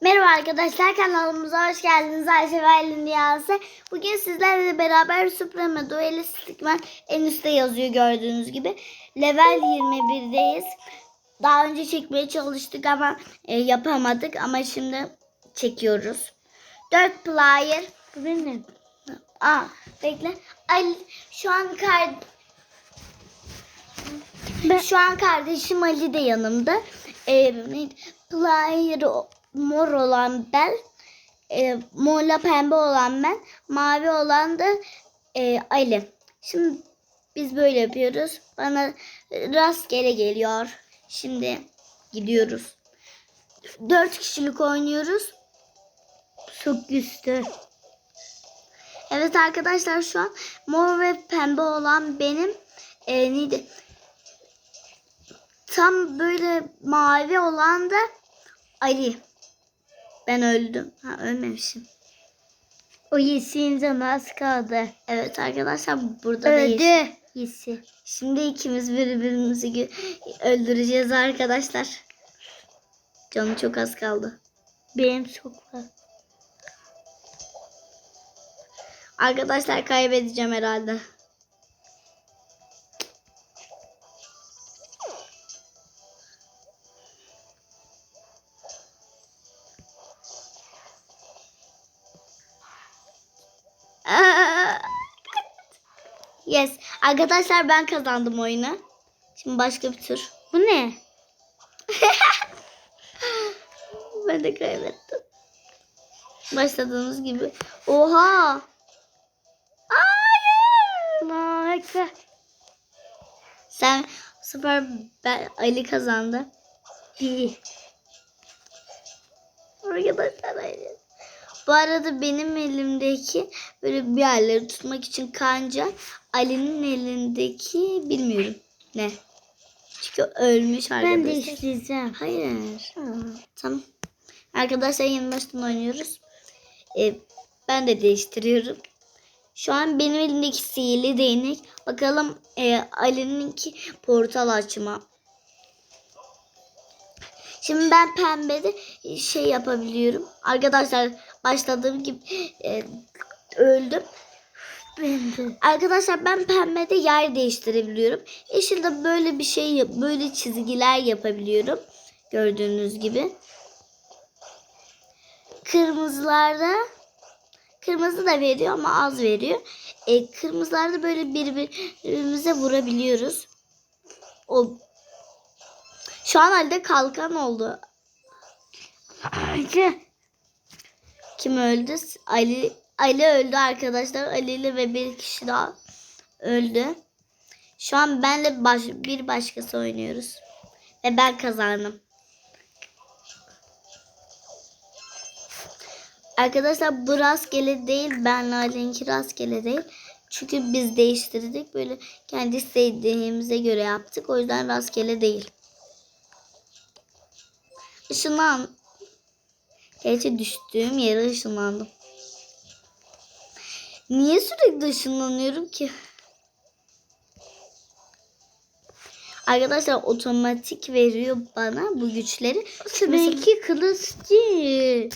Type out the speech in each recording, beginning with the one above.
Merhaba arkadaşlar kanalımıza hoş geldiniz Ayşe ve Aylin Dünyası. Bugün sizlerle beraber Supreme Duelist Man en üstte yazıyor gördüğünüz gibi. Level 21'deyiz. Daha önce çekmeye çalıştık ama e, yapamadık ama şimdi çekiyoruz. 4 player. Bu benim. Aa bekle. Ali, şu an kar... Şu an kardeşim Ali de yanımda. Ee, player mor olan ben. E, morla pembe olan ben. Mavi olan da e, Ali. Şimdi biz böyle yapıyoruz. Bana rastgele geliyor. Şimdi gidiyoruz. Dört kişilik oynuyoruz. Çok güçlü. Evet arkadaşlar şu an mor ve pembe olan benim. E, neydi? Tam böyle mavi olan da Ali. Ben öldüm. Ha ölmemişim. O Yesi'nin canı az kaldı. Evet arkadaşlar burada da. Öldü Yesi. Şimdi ikimiz birbirimizi öldüreceğiz arkadaşlar. Canı çok az kaldı. Benim çok var. Arkadaşlar kaybedeceğim herhalde. Arkadaşlar ben kazandım oyunu. Şimdi başka bir tur. Bu ne? Ben de kaybettim. Başladığımız gibi. Oha! Hayır! Harika. Sen süper ben, Ali kazandı. Bir. Arkadaşlar Ali. Bu arada benim elimdeki böyle bir yerleri tutmak için kanca. Ali'nin elindeki bilmiyorum ne. Çünkü ölmüş arkadaşlar. Ben de isteyeceğim. Hayır. Tamam. Arkadaşlar yeni baştan oynuyoruz. Ee, ben de değiştiriyorum. Şu an benim elimdeki sihirli değnek. Bakalım e, Ali'ninki portal açma. Şimdi ben pembede şey yapabiliyorum. Arkadaşlar başladığım gibi e, öldüm. Ben de. Arkadaşlar ben pembede yer değiştirebiliyorum. Yeşilde böyle bir şey böyle çizgiler yapabiliyorum. Gördüğünüz gibi. Kırmızılarda kırmızı da veriyor ama az veriyor. E, kırmızılarda böyle birbirimize vurabiliyoruz. O şu an halde kalkan oldu. Harika. Kim öldü? Ali Ali öldü arkadaşlar. Ali ile ve bir kişi daha öldü. Şu an benle baş, bir başkası oynuyoruz. Ve ben kazandım. Arkadaşlar bu rastgele değil. Benle Ali'ninki rastgele değil. Çünkü biz değiştirdik. Böyle kendi istediğimize göre yaptık. O yüzden rastgele değil. Işınlan. Gerçi düştüğüm yere ışınlandım. Niye sürekli ışınlanıyorum ki? Arkadaşlar otomatik veriyor bana bu güçleri. Belki kılıç değil.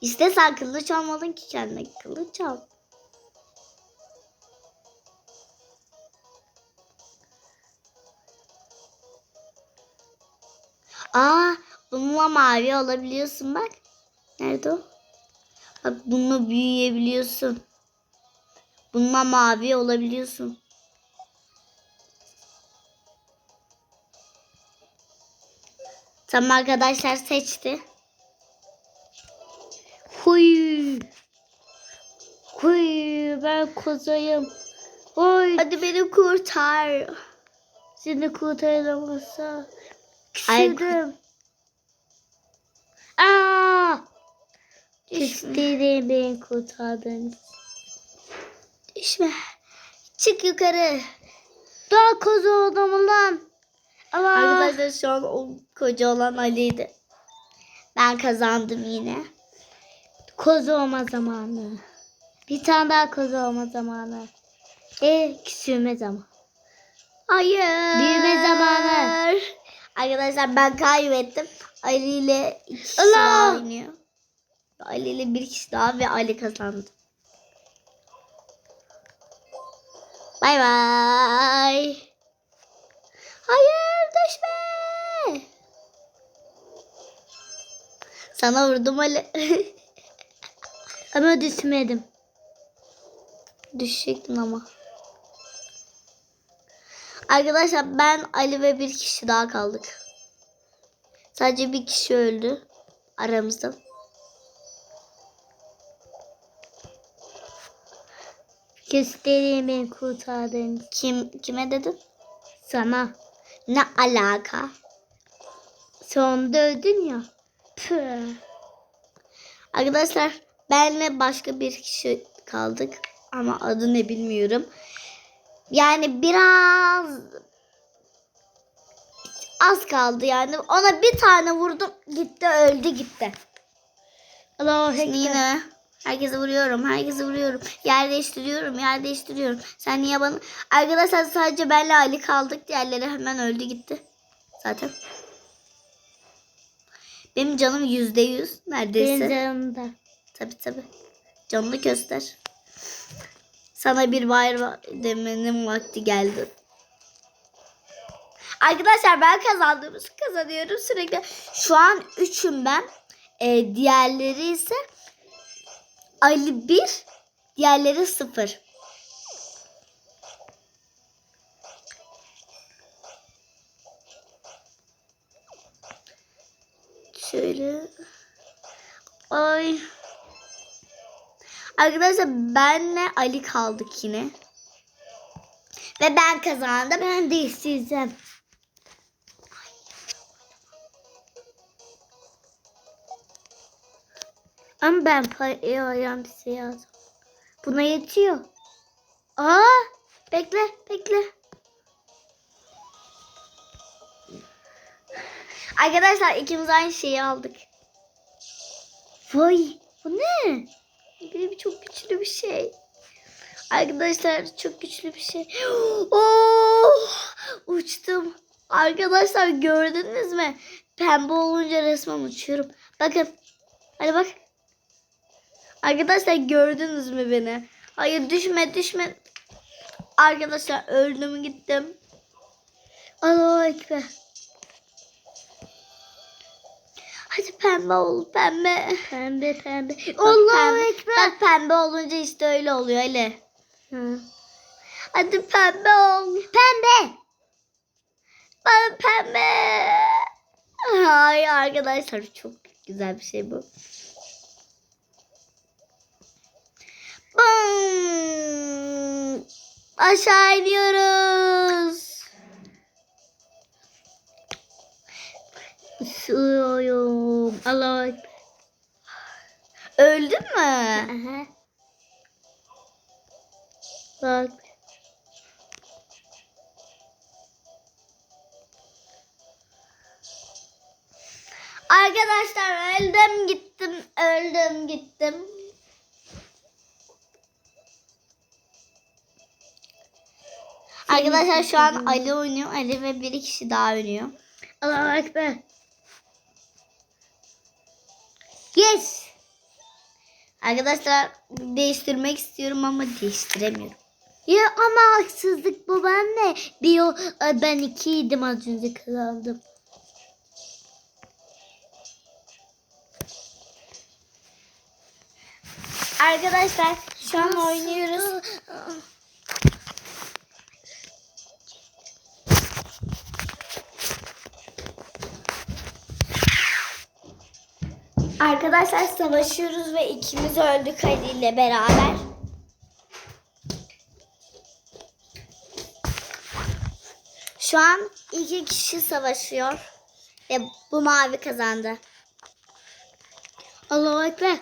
İşte sen kılıç almadın ki kendine kılıç al. Aa, bununla mavi olabiliyorsun bak. Nerede o? Bak bununla büyüyebiliyorsun. Bununla mavi olabiliyorsun. Tamam arkadaşlar seçti. Huy. Huy ben kozayım. Oy Hadi beni kurtar. seni kurtaramazsa. Küçüldüm. Aa! İstediğin beni kurtardın. Düşme. Çık yukarı. Daha koza oldum lan. Ama Arkadaşlar şu an o koca olan Ali'ydi. Ben kazandım yine. koza olma zamanı. Bir tane daha koza olma zamanı. E küçülme zamanı. Hayır. Büyüme zamanı. Arkadaşlar ben kaybettim. Ali ile iki kişi daha oynuyor. Ali ile bir kişi daha ve Ali kazandı. Bay bay. Hayır düşme. Sana vurdum Ali. Ama düşmedim. Düşecektin ama. Arkadaşlar ben Ali ve bir kişi daha kaldık. Sadece bir kişi öldü aramızda. Göstereyim beni kurtardığın Kim kime dedin? sana. Ne alaka? Sonunda öldün ya. Püh. Arkadaşlar benle başka bir kişi kaldık ama adı ne bilmiyorum. Yani biraz az kaldı yani. Ona bir tane vurdum gitti öldü gitti. Allahu Şimdi yine herkese vuruyorum. Herkese vuruyorum. Yer değiştiriyorum. Yer değiştiriyorum. Sen niye bana... Arkadaşlar sadece benle Ali kaldık. Diğerleri hemen öldü gitti. Zaten. Benim canım yüzde yüz neredeyse. Benim yanımda. Tabi tabi. Canını göster. Sana bir bayır demenin vakti geldi. Arkadaşlar ben kazandığımız kazanıyorum sürekli. Şu an üçüm ben. Ee, diğerleri ise Ali bir, diğerleri sıfır. Şöyle. Ay. Arkadaşlar benle Ali kaldık yine. Ve ben kazandım. Ben de isteyeceğim. Ama ben parayı şey yazdım. Buna yetiyor. Aa, bekle, bekle. Arkadaşlar ikimiz aynı şeyi aldık. Vay bu ne? Bir çok güçlü bir şey. Arkadaşlar çok güçlü bir şey. Oh, uçtum. Arkadaşlar gördünüz mü? Pembe olunca resmen uçuyorum. Bakın. Hadi bak. Arkadaşlar gördünüz mü beni? Hayır düşme düşme. Arkadaşlar öldüm gittim. Allahu Ekber. Pembe ol pembe. Pembe pembe. Pembe- Ekber. Bak pembe olunca işte öyle oluyor öyle. Hı. Hadi pembe ol. Pembe. Ben pembe. Ay arkadaşlar çok güzel bir şey bu. Bum. Aşağı iniyoruz. Mü? Aha. Bak. Arkadaşlar öldüm gittim öldüm gittim. Arkadaşlar şu an Ali oynuyor. Ali ve bir kişi daha oynuyor. Allahu Ekber. Yes. Arkadaşlar değiştirmek istiyorum ama değiştiremiyorum. Ya ama haksızlık bu ben ne? Bir o, ben ikiydim az önce kazandım. Arkadaşlar şu an oynuyoruz. Arkadaşlar savaşıyoruz ve ikimiz öldük Ali ile beraber. Şu an iki kişi savaşıyor ve bu mavi kazandı. Allahu Ekber.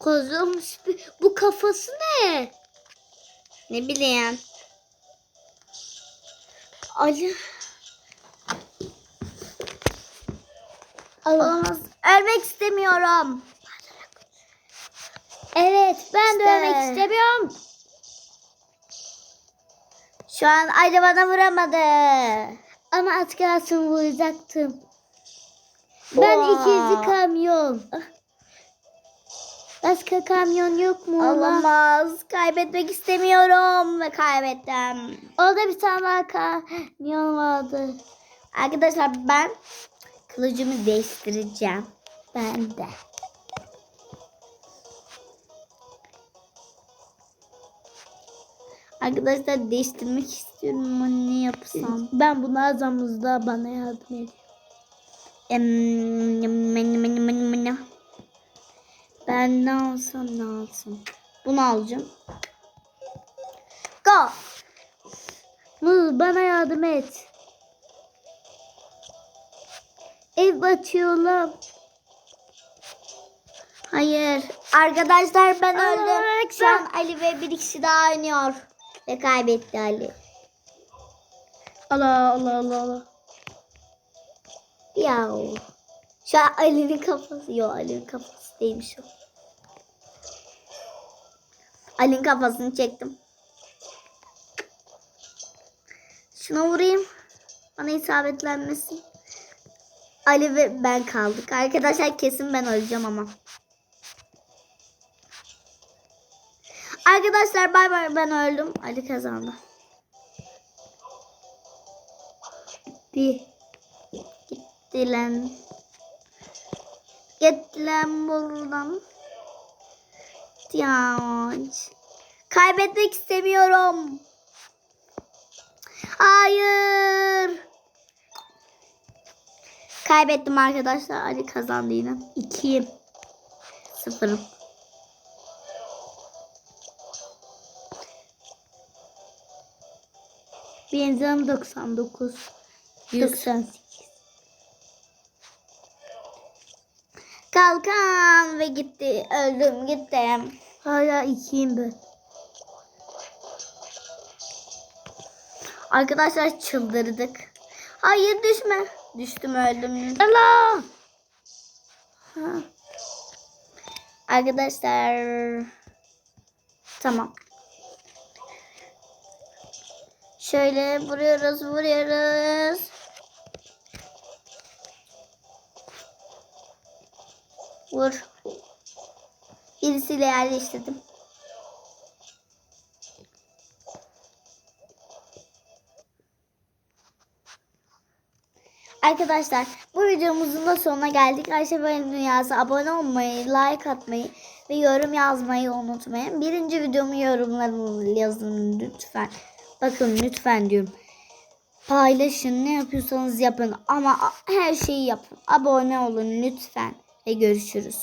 Kozulmuş. Bu kafası ne? Ne bileyim. Ali. Olamaz. Ölmek istemiyorum. Evet ben de İşte. ölmek istemiyorum. Şu an Ali bana vuramadı. Ama az kalsın vuracaktım. Ben Oha. ikinci kamyon. Başka kamyon yok mu? Olamaz. Kaybetmek istemiyorum ve kaybettim. Orada bir tane daha kamyon vardı. Arkadaşlar ben kılıcımı değiştireceğim. Ben de. Arkadaşlar değiştirmek istiyorum ama ne yapsam? Ben bunu azamızda bana yardım edin. Ben ne alsam ne alsam? Bunu alacağım. Go. Muz bana yardım et. Ev batıyorum. Hayır. Arkadaşlar ben Allah öldüm. Şu an Ali ve bir kişi daha oynuyor. Ve kaybetti Ali. Allah Allah Allah Allah. Ya. Şu an Ali'nin kafası. Yok Ali'nin kafası değilmiş o. Ali'nin kafasını çektim. Şuna vurayım. Bana isabetlenmesin. Ali ve ben kaldık. Arkadaşlar kesin ben öleceğim ama. Arkadaşlar bay bay ben öldüm. Ali kazandı. Bir. Gitti lan. Git lan buradan. Yanlış. Kaybetmek istemiyorum. Hayır. Kaybettim arkadaşlar. Ali kazandı yine. İki. Sıfırım. Benzin 99. Yüz. 98. Kalkan ve gitti. Öldüm gittim. Hala ikiyim ben. Arkadaşlar çıldırdık. Hayır düşme. Düştüm öldüm. Allah! Ha. Arkadaşlar tamam. Şöyle vuruyoruz, vuruyoruz. Vur. Birisiyle yerleştirdim. Arkadaşlar bu videomuzun da sonuna geldik. Ayşe Bayım Dünyası abone olmayı, like atmayı ve yorum yazmayı unutmayın. Birinci videomu yorumlarımı yazın lütfen. Bakın lütfen diyorum. Paylaşın ne yapıyorsanız yapın ama her şeyi yapın. Abone olun lütfen ve görüşürüz.